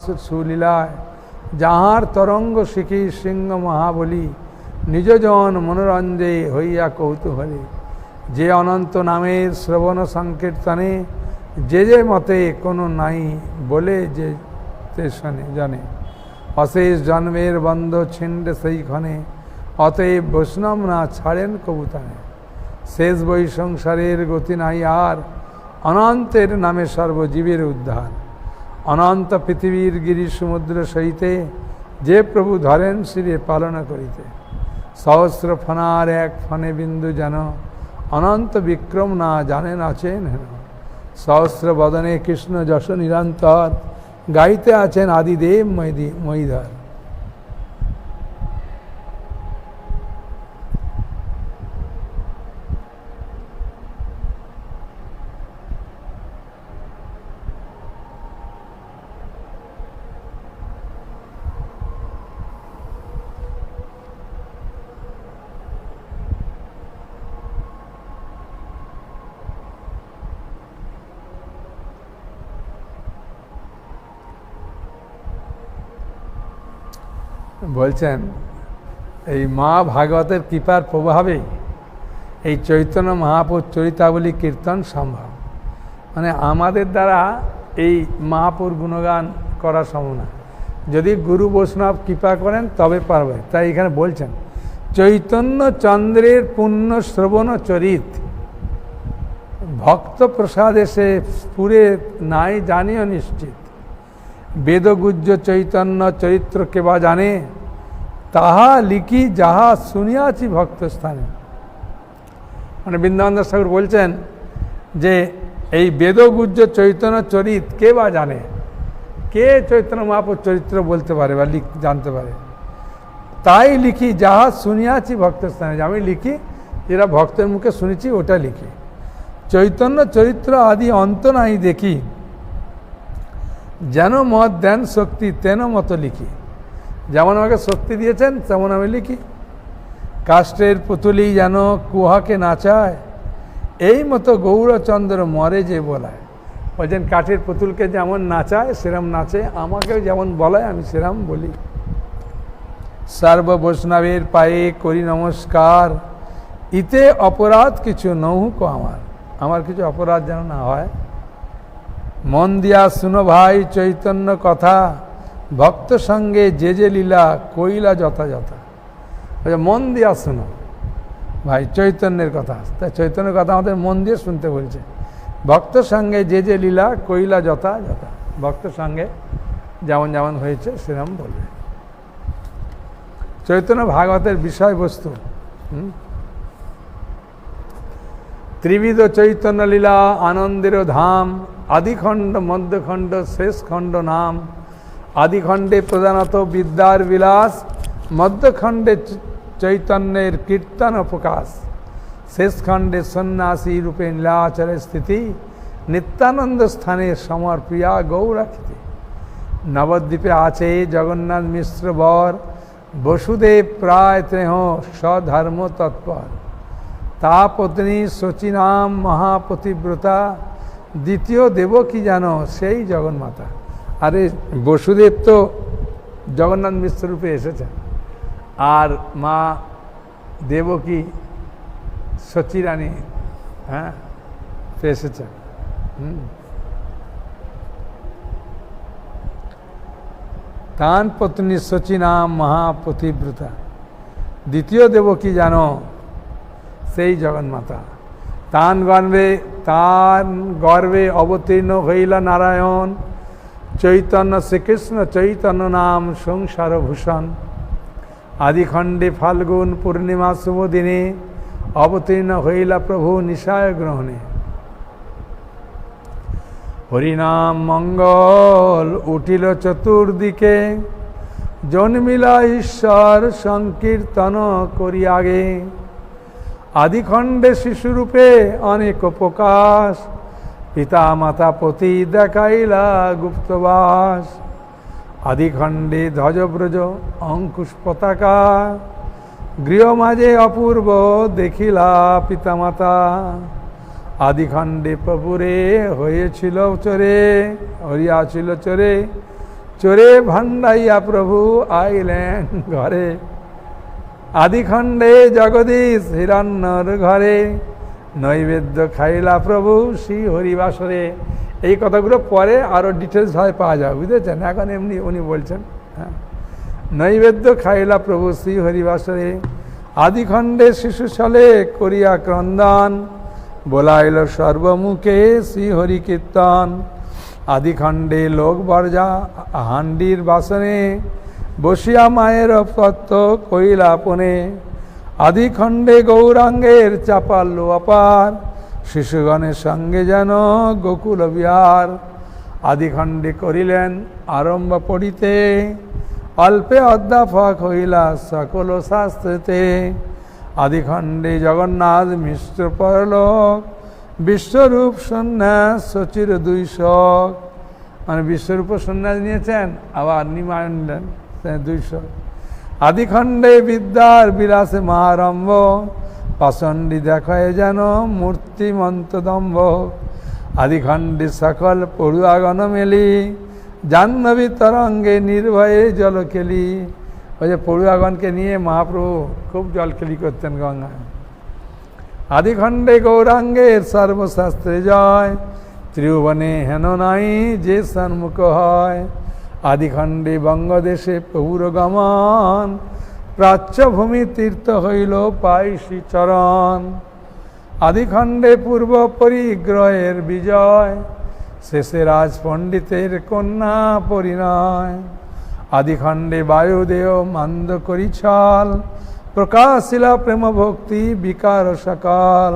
সুলীলায় যাহার তরঙ্গ শিখি সিংহ মহাবলী নিজজন মনোরঞ্জে হইয়া কৌতূহলে। যে অনন্ত নামের শ্রবণ সংকীর্তনে যে যে মতে কোনো নাই বলে যে তে শোনে জানে। অশেষ জন্মের বন্ধ ছিন্ড সেইখানে, অতএব বৈষ্ণব না ছাড়েন কবুতানে শেষ বই সংসারের গতি নাই আর, অনন্তের নামে সর্বজীবের উদ্ধার। অনন্ত পৃথিবীর গিরি সমুদ্র সহিতে যে প্রভু ধরেন শিরে পালনা করিতে। সহস্র ফনার এক ফনে বিন্দু যেন অনন্ত বিক্রম না জানেন আছেন হেন। সহস্র বদনে কৃষ্ণ যশ নিরন্তর গাইতে আছেন আদিদেব মৈদি মৈধর বলছেন, এই মা ভাগবতের কৃপার প্রভাবে এই চৈতন্য মহাপুর চরিতাবলী কীর্তন সম্ভব। মানে আমাদের দ্বারা এই মহাপুর গুণগান করা সম্ভব না। যদি গুরু বৈষ্ণব কৃপা করেন, তবে পারবে। তাই এখানে বলছেন, চৈতন্য চন্দ্রের পুণ্য শ্রবণ চরিত। ভক্ত প্রসাদ এসে পুরে নাই জানিও নিশ্চিত। বেদগুজ্জ চৈতন্য চরিত্র কেবা জানে, তাহা লিখি যাহা শুনিয়াছি ভক্ত স্থানে। মানে বৃন্দাবন দাস ঠাকুর বলছেন যে, এই বেদগুজ্জ চৈতন্য চরিত কে বা জানে? কে চৈতন্য মহাপুর চরিত্র বলতে পারে বা লিখ জানতে পারে? তাই লিখি যাহা শুনিয়াছি ভক্ত স্থানে। আমি লিখি, যেটা ভক্তের মুখে শুনেছি, ওটা লিখি। চৈতন্য চরিত্র আদি অন্ত নাই দেখি। যেন মত দেন শক্তি, তেন মতো লিখি। যেমন আমাকে শক্তি দিয়েছেন, তেমন আমি লিখি। কাষ্টের পুতুলি যেন কুহাকে নাচায় এই মতো গৌরচন্দ্র মরে যে বলায়। বলছেন, কাঠের পুতুলকে যেমন নাচায় সেরম নাচে, আমাকেও যেমন বলায়, আমি সেরম বলি। সর্ব বৈষ্ণবের পায়ে করি নমস্কার, ইতে অপরাধ কিছু নৌক আমার। আমার কিছু অপরাধ যেন না হয় মন দিয়া শুনো ভাই চৈতন্য কথা। ভক্ত সঙ্গে যে যে লীলা কইলা যথাযথ। মন দিয়া শুনো। ভাই চৈতন্যের কথা। তাই চৈতন্যের কথা আমাদের মন দিয়ে শুনতে বলছে। ভক্ত সঙ্গে যে যে লীলা কইলা যথা যথা ভক্ত সঙ্গে যেমন যেমন হয়েছে সেরকম বলবে। চৈতন্য ভাগবতের বিষয়বস্তু, হুম? ত্রিবিধ চৈতন্য লীলা, আনন্দের ধাম, আদিখণ্ড, মধ্যখণ্ড শেষ খণ্ড নাম। আদিখণ্ডে প্রধানত বিদ্যার বিলাস, মধ্যখণ্ডে চৈতন্যের কীর্তন প্রকাশ। শেষ খণ্ডে সন্ন্যাসী রূপে নীলাচলের স্থিতি, নিত্যানন্দ স্থানে সমর প্রিয়া গৌরাখিতে নবদ্বীপে আছে জগন্নাথ মিশ্র বর, বসুদেব প্রায় ত্রেহ স্বধর্ম তৎপর তা পত্নী শচীনাম মহাপতিব্রতা, দ্বিতীয় দেব কি জানো? সেই জগন্মাতা। আরে বসুদেব তো জগন্নাথ মিশ্র রূপে এসেছেন। আর মা দেবকী সচিরানী হ্যাঁ তো এসেছেন। তান পত্নী শচীনাম মহাপতিব্রতা। দ্বিতীয় দেব কি জানো? সেই জগন্মাতা। তান গর্বে তান গর্বে অবতীর্ণ হইল নারায়ণ। চৈতন্য শ্রীকৃষ্ণ চৈতন্য নাম সংসার ভূষণ। আদিখণ্ডে ফাল্গুন পূর্ণিমা শুভ দিনে অবতীর্ণ হইলা প্রভু নিশায় গ্রহণে। হরিনাম মঙ্গল উঠিল চতুর্দিকে। জন্মিলা ঈশ্বর সংকীর্তন করি আগে আদিখণ্ডে শিশুরূপে অনেক প্রকাশ। পিতা মাতা পতি দেখাইলা গুপ্তবাস। আদিখণ্ডে ধ্বজব্রজ, অঙ্কুশ পতাকা। গৃহ মাঝে অপূর্ব দেখিলা পিতামাতা। আদিখণ্ডে প্রভুরে হয়েছিল চরে হরিয়াছিল চরে। চোরে ভান্ডাইয়া প্রভু আইলেন ঘরে। আদিখণ্ডে জগদীশ হিরণ্যর ঘরে, নৈবেদ্য খাইলা প্রভু শ্রী হরিবাসরে। এই কথাগুলো পরে আরও ডিটেলস ভাবে পাওয়া যাবে, বুঝেছেন? এখন এমনি উনি বলছেন হ্যাঁ। নৈবেদ্য খাইলা প্রভু শ্রী হরিবাসরে, আদিখণ্ডে শিশু ছলে করিয়া ক্রন্দন, বোলাইল সর্বমুখে শ্রী হরি কীর্তন আদিখণ্ডে লোক বর্জা হান্ডির বাসনে বসিয়া মায়ের তত্ত্ব কইলা আপনে আদিখণ্ডে গৌরাঙ্গের চাপাল্য অপার শিশুগণের সঙ্গে যেন গোকুল বিহার। আদিখণ্ডে করিলেন আরম্ভ পড়িতে। অল্পে অধ্যাপক হইলা সকল শাস্ত্রেতে। আদিখণ্ডে জগন্নাথ মিশ্র পরলোক। বিশ্বরূপ সন্ন্যাস সচির দুই শখ। মানে বিশ্বরূপ সন্ন্যাস নিয়েছেন, আবার নিমায়ন দুই শখ আদিখণ্ডে বিদ্যার বিলাসে মহারম্ভ পাষণ্ডী দেখায় যেন মূর্তিমন্ত দম্ভ আদিখণ্ডে সকল পড়ুয়াগণ মেলি, জাহ্নবী তরঙ্গে নির্ভয়ে জল খেলি। ওই যে পড়ুয়াগণকে নিয়ে মহাপ্রভু খুব জল খেলি করতেন গঙ্গায়। আদিখণ্ডে গৌরাঙ্গের সর্বশাস্ত্রে জয়, ত্রিভুবনে হেন নাই যে সন্মুখ হয়। আদিখণ্ডে বঙ্গদেশে প্রভুর গমন প্রাচ্যভূমি তীর্থ হইল পাই শ্রীচরণ আদিখণ্ডে পূর্ব পরিগ্রহের বিজয়, শেষে রাজ পণ্ডিতের কন্যা পরিণয়। আদিখণ্ডে বায়ুদেহ মান্দ করি ছল প্রকাশিলা প্রেম ভক্তি বিকার সকাল।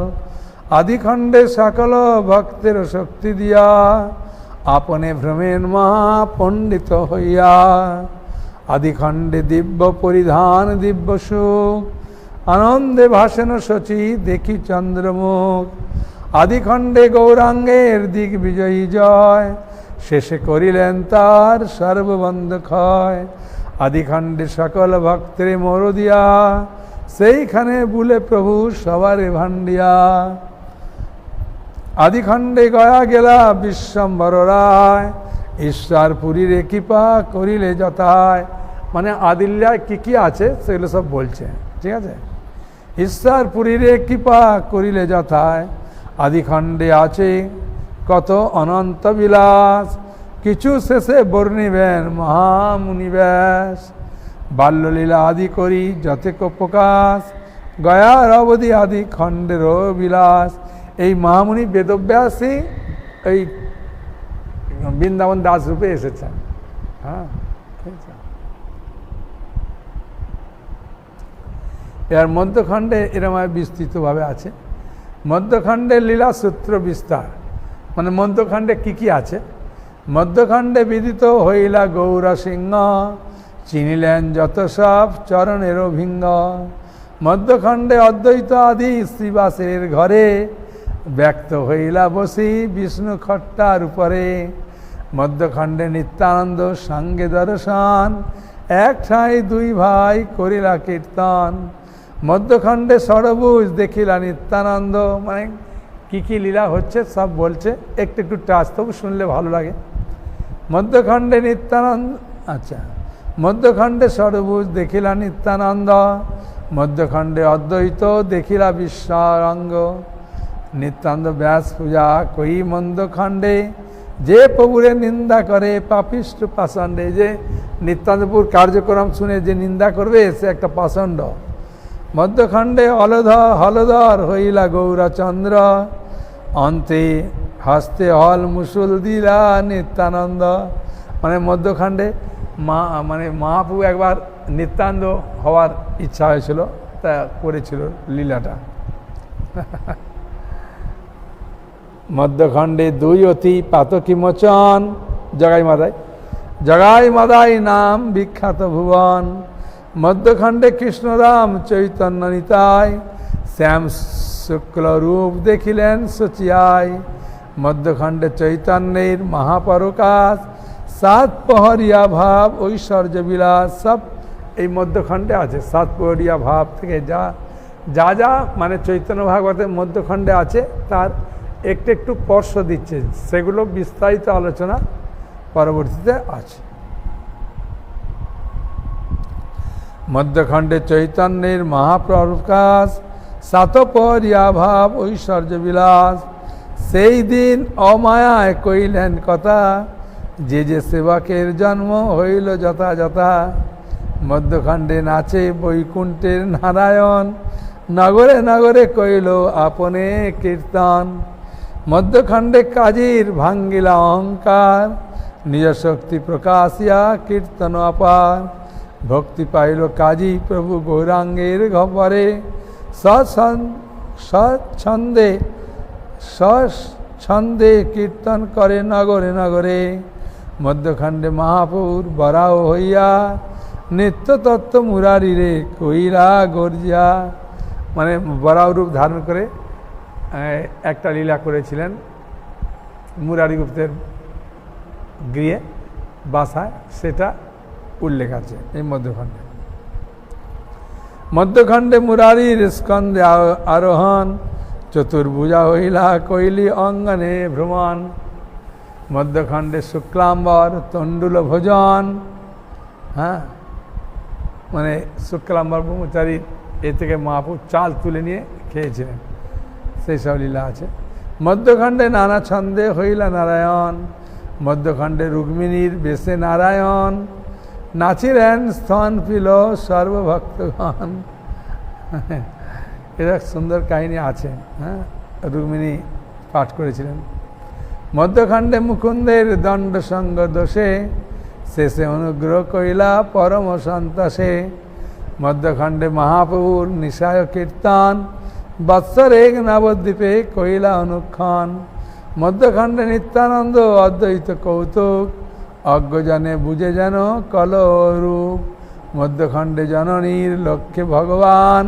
আদিখণ্ডে সকল ভক্তের শক্তি দিয়া আপনে ভ্রমেন মহা পণ্ডিত হইয়া। আদিখণ্ডে দিব্য পরিধান, দিব্য সুখ। আনন্দে ভাসেন শচী, দেখি চন্দ্রমুখ। আদিখণ্ডে গৌরাঙ্গের দিক বিজয়ী জয়। শেষে করিলেন তার সর্ববন্ধ ক্ষয়। আদিখণ্ডে সকল ভক্তের মর দিয়া সেইখানে বুলে প্রভু সবারে ভান্ডিয়া আদিখণ্ডে গয়া গেলা বিশ্বম্বর রায় ঈশ্বর পুরীরে কৃপা করিলে যথায়। মানে আদিল্যায় কি কি আছে সেগুলো সব বলছে, ঠিক আছে? ঈশ্বর পুরীরে কৃপা করিলে যথায়। আদিখণ্ডে আছে কত অনন্ত বিলাস। কিছু শেষে বর্ণিবেন মহামুনিব্যাস বাল্যলীলা আদি করি যতেক প্রকাশ। গয়ার অবধি আদি খণ্ডের বিলাস। এই মহামুনি বেদব্যাসী এই বৃন্দাবন দাস রূপে এসেছেন। হ্যাঁ এর মধ্যখণ্ডে এরম বিস্তৃতভাবে আছে। মধ্যখণ্ডের লীলা সূত্র বিস্তার। মানে মধ্যখণ্ডে কি কি আছে? মধ্যখণ্ডে বিদিত হইলা গৌরা সিংহ, চিনিলেন যত সব চরণের ভিঙ্গ মধ্যখণ্ডে অদ্বৈত আদি শ্রীবাসের ঘরে ব্যক্ত হইলা বসি বিষ্ণু খট্টার উপরে। মধ্যখণ্ডে নিত্যানন্দ, সঙ্গে দর্শন এক ঠাই দুই ভাই করিলা কীর্তন। মধ্যখণ্ডে সরবুজ দেখিলা নিত্যানন্দ। মানে কি কি লীলা হচ্ছে, সব বলছে। একটু একটু টাচ, তবু শুনলে ভালো লাগে। মধ্যখণ্ডে নিত্যানন্দ আচ্ছা। মধ্যখণ্ডে সরবুজ দেখিলা নিত্যানন্দ। মধ্যখণ্ডে অদ্বৈত দেখিলা বিশ্বারঙ্গ। নিত্যানন্দ ব্যাস পূজা, কই মন্দখণ্ডে যে প্রভুরে নিন্দা করে পাপিষ্ট পাষণ্ডে, যে নিত্যানন্দপুর কার্যক্রম শুনে যে নিন্দা করবে, সে একটা পাষণ্ড। মধ্যখণ্ডে অলধর, হলধর হইলা গৌরচন্দ্র, অন্তে হস্তে হল মুসুল দিলা নিত্যানন্দ। মানে মধ্যখণ্ডে মা মানে মহাপ্রভু একবার নিত্যানন্দ হওয়ার ইচ্ছা হয়েছিল, তা করেছিল লীলাটা। মধ্যখণ্ডে দুই অতি পাতকি মোচন। জগাই মাদাই। জগাই মাদাই নাম বিখ্যাত ভুবন। মধ্যখণ্ডে কৃষ্ণরাম চৈতন্য নিতাই। শ্যাম শুক্ল রূপ দেখিলেন সচিয়াই। মধ্যখণ্ডে চৈতন্যের মহাপরকাশ। সাত প্রহরিয়া ভাব, ঐশ্বর্য বিলাস, সব এই মধ্যখণ্ডে আছে। সাত প্রহরিয়া ভাব থেকে যা যা যা মানে চৈতন্য ভাগবতের মধ্যখণ্ডে আছে, তার একটু একটু স্পর্শ দিচ্ছে সেগুলো বিস্তারিত আলোচনা পরবর্তীতে আছে। মধ্যখণ্ডে চৈতন্যের মহাপ্রকাশ সাতপরিয়াভাব ঐশ্বর্য বিলাস। সেই দিন অমায়ায় কইলেন কথা, যে যে সেবকের জন্ম হইল যথা যথা মধ্যখণ্ডে নাচে বৈকুণ্ঠের নারায়ণ। নগরে নগরে কইল আপনে কীর্তন। মধ্যখণ্ডে কাজীর ভাঙ্গিলা অহংকার, নিজ শক্তি প্রকাশিয়া কীর্তন অপার। ভক্তি পাইল কাজী প্রভু গৌরাঙ্গের ঘরে। সচ্ছন্দে সচ্ছন্দে কীর্তন করে নগরে নগরে। মধ্যখণ্ডে মহাপুর বরাও হইয়া, নিত্য তত্ত্ব মুরারি রে কইরা গর্জিয়া। মানে বরাও রূপ ধারণ করে একটা লীলা করেছিলেন মুরারি গুপ্তের গৃহে, বাসায়, সেটা উল্লেখ আছে এই মধ্যখণ্ডে। মধ্যখণ্ডে মুরারির স্কন্দে আরোহণ, চতুর্ভুজা হইলা কৈলি অঙ্গনে ভ্রমণ, মধ্যখণ্ডে শুক্লাম্বর তণ্ডুল ভোজন হ্যাঁ? মানে শুক্লাম্বর ব্রহ্মচারী এ থেকে মহাপুর চাল তুলে নিয়ে খেয়েছিলেন। সেই সব লীলা আছে। মধ্যখণ্ডে নানা ছন্দে হইলা নারায়ণ, মধ্যখণ্ডে রুক্মিণীর বেশে নারায়ণ, নাচিলেন স্তন পিল সর্বভক্তগণ। এটা সুন্দর কাহিনী আছে হ্যাঁ? রুক্মিণী পাঠ করেছিলেন। মধ্যখণ্ডে মুকুন্দের দণ্ড সঙ্গ দোষে, শেষে অনুগ্রহ কইলা পরম সন্তাসে মধ্যখণ্ডে মহাপ্রভুর নিশায় কীর্তন বৎসরেক নবদ্বীপে কইলা অনুক্ষণ। মধ্যখণ্ডে নিত্যানন্দ অদ্বৈত কৌতুক। অজ্ঞজনে বুঝে যেন কলরূপ। মধ্যখণ্ডে জননীর লক্ষ্যে ভগবান।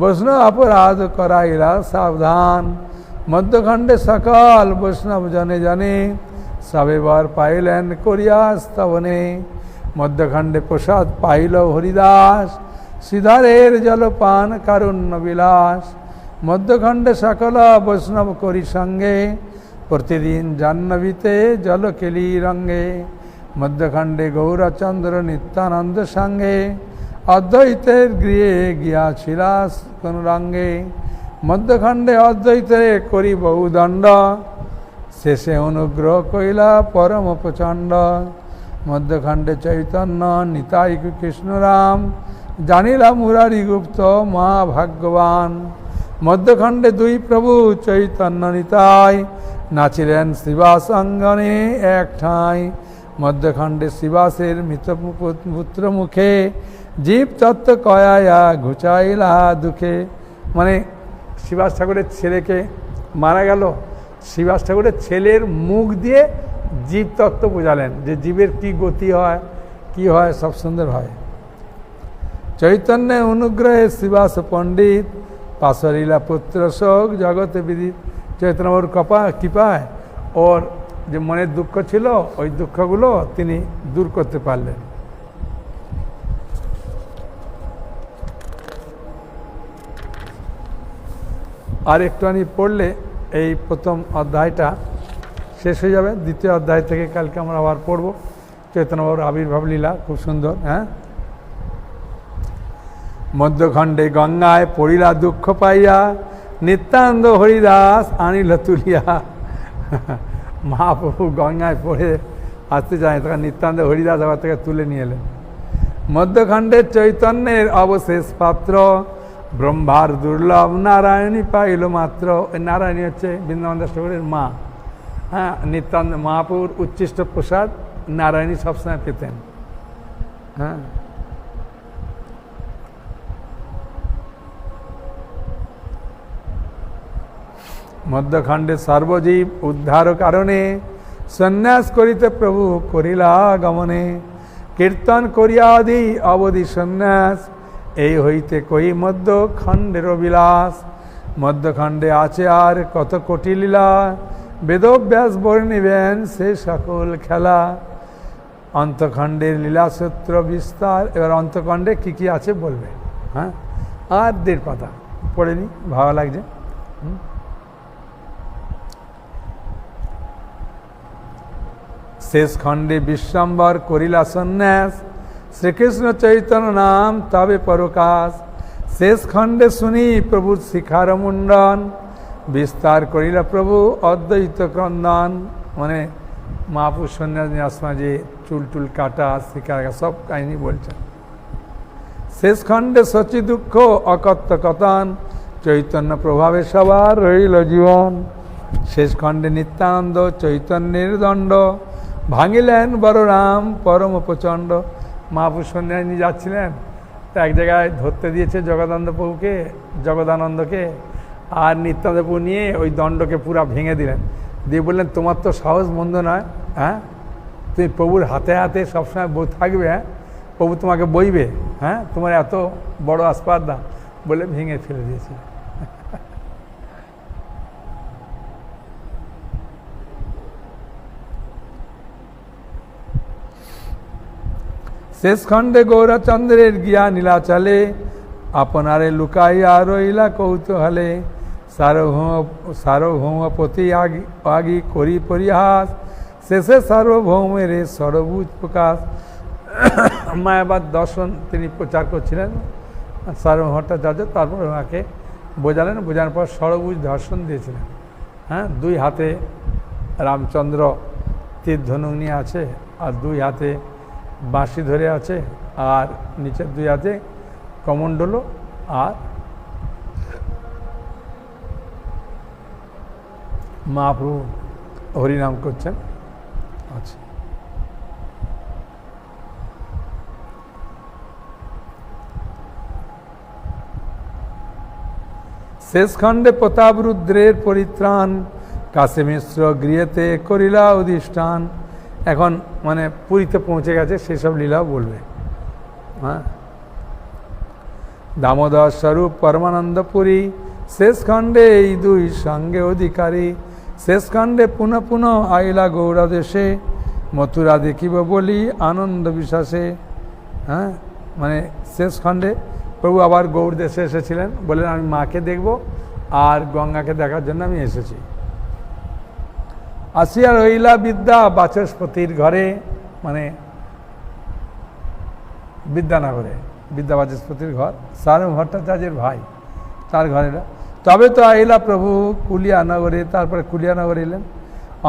বৈষ্ণব অপরাধ করাইলা সাবধান। মধ্যখণ্ডে সকল বৈষ্ণব জনে জনে সবেবার পাইলেন করিয়া স্তবনে। মধ্যখণ্ডে প্রসাদ পাইল হরিদাস। সিধারের জলপান কারুণ্য বিলাস। মধ্যখণ্ডে সকল বৈষ্ণব করি সঙ্গে, প্রতিদিন জাহ্নবীতে জল কেলি রঙ্গে মধ্যখণ্ডে গৌরচন্দ্র নিত্যানন্দ সঙ্গে, অদ্বৈতের গৃহে গিয়াছিলাস কোন রঙ্গে মধ্যখণ্ডে অদ্বৈতে করি বহুদণ্ড শেষে অনুগ্রহ কইলা পরম প্রচণ্ড, মধ্যখণ্ডে চৈতন্য নিতাই কৃষ্ণরাম জানিলা মুরারি গুপ্ত মা ভাগ্যবান মধ্যখণ্ডে দুই প্রভু চৈতন্য নিতাই নাচিলেন শিবাস অঙ্গনে এক ঠাঁই মধ্যখণ্ডে শিবাসের মৃত পুত্র মুখে জীব তত্ত্ব কয়া ঘুচাইলা দুঃখে। মানে শিবাস ঠাকুরের ছেলেকে মারা গেল, শিবাস ঠাকুরের ছেলের মুখ দিয়ে জীব তত্ত্ব বোঝালেন যে জীবের কি গতি হয়, কি হয়, সব সুন্দর হয়। চৈতন্য অনুগ্রহে শিবাস পণ্ডিত পাশরিলা পুত্র শোক জগতে বিদিত চৈতন্যবাবুর কপা, কৃপায়। ওর যে মনের দুঃখ ছিল, ওই দুঃখগুলো তিনি দূর করতে পারলেন। আর একটুখানি পড়লে এই প্রথম অধ্যায়টা শেষ হয়ে যাবে। দ্বিতীয় অধ্যায় থেকে কালকে আমরা আবার পড়ব। চৈতন্যবাবুর আবির্ভাব লীলা, খুব সুন্দর হ্যাঁ? মধ্যখণ্ডে গঙ্গায় পড়িলা দুঃখ পাইয়া, নিত্যানন্দ হরিদাস আনিল তুলিয়া। মহাপ্রভু গঙ্গায় পড়ে আসতে চায় তখন নিত্যানন্দ হরিদাস আবার থেকে তুলে নিয়ে এলেন। মধ্যখণ্ডের চৈতন্যের অবশেষ পাত্র, ব্রহ্মার দুর্লভ নারায়ণী পাইল মাত্র। ওই নারায়ণী হচ্ছে বৃন্দাবন দাস ঠাকুরের মা। হ্যাঁ নিত্যানন্দ মহাপুর উচ্ছিষ্ট প্রসাদ নারায়ণী সবসময় পেতেন। হ্যাঁ মধ্যখণ্ডে সর্বজীব উদ্ধার কারণে সন্ন্যাস করিতে প্রভু করিলা গমনে। কীর্তন করিয়াদি অবধি সন্ন্যাস। এই হইতে কই মধ্য খণ্ডের বিলাস মধ্যখণ্ডে আছে আর কত কোটি লীলা? বেদব্যাস বর্ণিবেন সে সকল খেলা। অন্তখণ্ডের লীলাসূত্র বিস্তার, এবার অন্তখণ্ডে কী কী আছে বলবে? হ্যাঁ? আর দেড় পাতা। পড়ে নি? ভালো লাগছে? হুম? শেষ খণ্ডে বিশ্বম্বর করিলা সন্ন্যাস। শ্রীকৃষ্ণ চৈতন্য নাম তবে পরকাশ। শেষ খণ্ডে শুনি প্রভুর শিখার মুন্ডন। বিস্তার করিলা প্রভু অদ্বৈত ক্রন্দন। মানে মহাপুর সন্ন্যাস নিরাসমা যে চুল টুল কাটা শিকার সব কাহিনী বলছেন। শেষ খণ্ডে সচি দুঃখ অকত্ত কথন, চৈতন্য প্রভাবে সবার রইল জীবন। শেষ খণ্ডে নিত্যানন্দ, চৈতন্যের দণ্ড। ভাঙিলেন বড়রাম পরম প্রচণ্ড। মহাপুর সন্ন্যাসী যাচ্ছিলেন। তা এক জায়গায় ধরতে দিয়েছে জগদানন্দ প্রভুকে, জগদানন্দকে। আর নিত্যানন্দ প্রভু নিয়ে ওই দণ্ডকে পুরা ভেঙে দিলেন। দিয়ে বললেন, তোমার তো সাহস মন্দ নয় হ্যাঁ? তুমি প্রভুর হাতে হাতে সবসময় বই থাকবে হ্যাঁ? প্রভু তোমাকে বইবে হ্যাঁ? তোমার এত বড় আসপাদা বলে ভেঙে ফেলে দিয়েছে। শেষ খণ্ডে গৌরচন্দ্রের গিয়া নীলাচলে আপনারে লুকাইয়া রইলা কৌতূহলে। সার্বভৌম, সার্বভৌমপতি আগি আগি করি পরিহাস। শেষে সার্বভৌমের সরবুজ প্রকাশ। মায়াবাদ দর্শন তিনি প্রচার করছিলেন। সার্বভৌম ভট্টাচার্য তারপর ওনাকে বোঝালেন। বোঝানোর পর সরবুজ দর্শন দিয়েছিলেন। হ্যাঁ দুই হাতে রামচন্দ্র তীর ধনুক নিয়ে আছে আর দুই হাতে বাঁশি ধরে আছে আর নিচের দুই হাতে কমণ্ডল আর মহাপ্রভু হরিনাম করছেন। আচ্ছা। শেষ প্রতাপ রুদ্রের পরিত্রাণ, কাশী মিশ্র গৃহেতে করিলা অধিষ্ঠান। এখন মানে পুরীতে পৌঁছে গেছে, সেসব লীলাও বলবে। হ্যাঁ? দামোদর স্বরূপ পরমানন্দ পুরী শেষ খণ্ডে এই দুই সঙ্গে অধিকারী। শেষ খণ্ডে পুনঃ পুনঃ আইলা গৌড়া দেশে মথুরা দেখিব বলি আনন্দ বিশ্বাসে। হ্যাঁ? মানে শেষ খণ্ডে প্রভু আবার গৌড় দেশে এসেছিলেন, বললেন, আমি মাকে দেখব, আর গঙ্গাকে দেখার জন্য আমি এসেছি। আসিয়া রইলা বিদ্যা বাচস্পতির ঘরে মানে বিদ্যানগরে, বিদ্যা বাচস্পতির ঘর, সার ভট্টাচার্যের ভাই, তার ঘরে তবে তো আইলা প্রভু কুলিয়ানগরে, তারপরে কুলিয়ানগরে এলেন।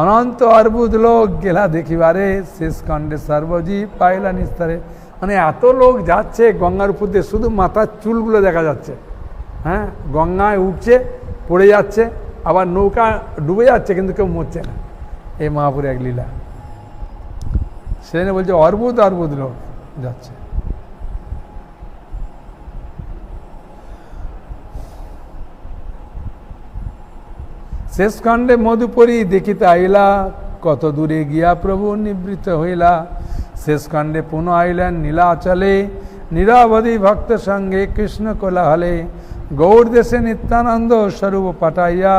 অনন্ত অর্বুদ লোক গেলা দেখিবারে, শেষ খণ্ডে সর্বজীব পাইলা নিস্তারে। মানে এত লোক যাচ্ছে গঙ্গার উপর দিয়ে, শুধু মাথার চুলগুলো দেখা যাচ্ছে। হ্যাঁ গঙ্গায় উঠছে, পড়ে যাচ্ছে, আবার নৌকা ডুবে যাচ্ছে, কিন্তু কেউ মরছে না। এই মহাপুরে এক লীলা। সেখানে বলছে অর্বুদ অর্বুদ লোক যাচ্ছে। শেষ খণ্ডে মধুপরী দেখিতে আইলা, কত দূরে গিয়া প্রভু নিবৃত্ত হইলা? শেষ খণ্ডে পুনঃ আইলেন নীলাচলে, নিরাবধি ভক্ত সঙ্গে কৃষ্ণ কোলাহলে, গৌর দেশে নিত্যানন্দ স্বরূপ পাঠাইয়া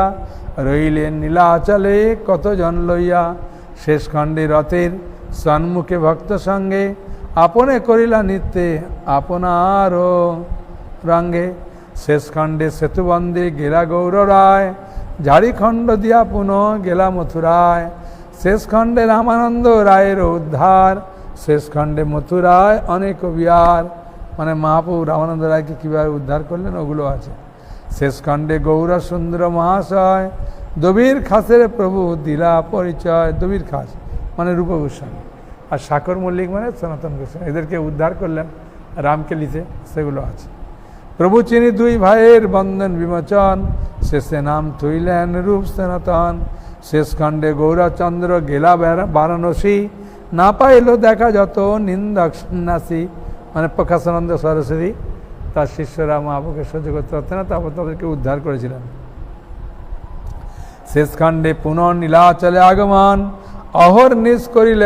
রইলেন নীলাচলে কতজন লইয়া? শেষ খণ্ডে রথের সন্মুখে ভক্ত সঙ্গে আপনে করিলা নিত্যে আপনারও রঙ্গে। শেষ খণ্ডে সেতুবন্দে গেলা গৌর রায় ঝাড়িখণ্ড দিয়া পুনঃ গেলা মথুরায়। শেষ খণ্ডে রামানন্দ রায়ের উদ্ধার, শেষ খণ্ডে মথুরায় অনেক বিহার মানে মহাপুর রামানন্দ রায়কে কীভাবে উদ্ধার করলেন, ওগুলো আছে। শেষ খণ্ডে গৌর সুন্দর মহাশয় দবির খাসের প্রভু দিলা পরিচয়, দবির খাস মানে রূপ গোস্বামী আর সাকর মল্লিক মানে সনাতন গোস্বামী। এদেরকে উদ্ধার করলেন রামকেলিতে সেগুলো আছে। প্রভু চিনি দুই ভাইয়ের বন্ধন বিমোচন, শেষে নাম থইলেন রূপ সনাতন। শেষ খণ্ডে গৌরচন্দ্র গেলা বারাণসী, না পাইল দেখা যত নিন্দক সন্ন্যাসী মানে প্রকাশানন্দ সরস্বতী। তার শিষ্যরা মহাপুকে সহ্য করতে পারতেন না, তারপর তাদেরকে উদ্ধার করেছিলেন। শেষ খান্ডে পুনঃ নীলাচলে আগমন অহর নিজ করিলেন।